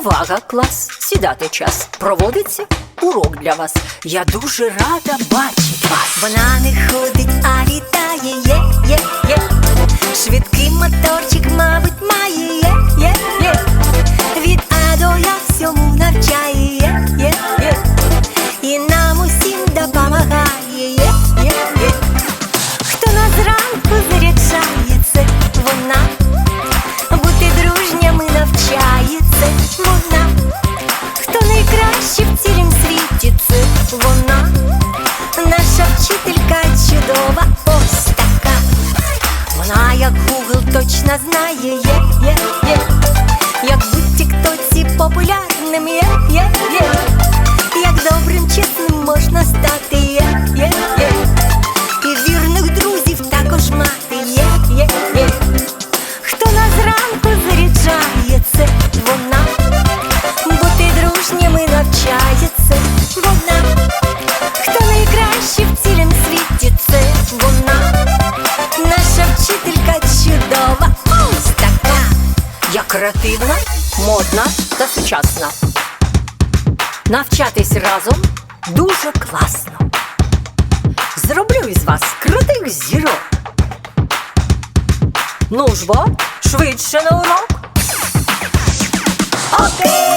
Увага, клас! Сідати час. Проводиться урок для вас. Я дуже рада бачити вас. Вона не ходить, а літає, є, є, є. Швидкий моторчик, вона. Хто найкраще в цілім світі, це вона. Наша вчителька чудова, ось така. Вона, як Гугл, точно знає, є, є, є. Дружніми вона. Хто найкраще в цілім світі, це вона. Наша вчителька чудова, ось така. Я креативна, модна та сучасна. Навчатись разом дуже класно. Зроблю із вас крутих зірок. Ну ж бо, швидше на урок. Окей!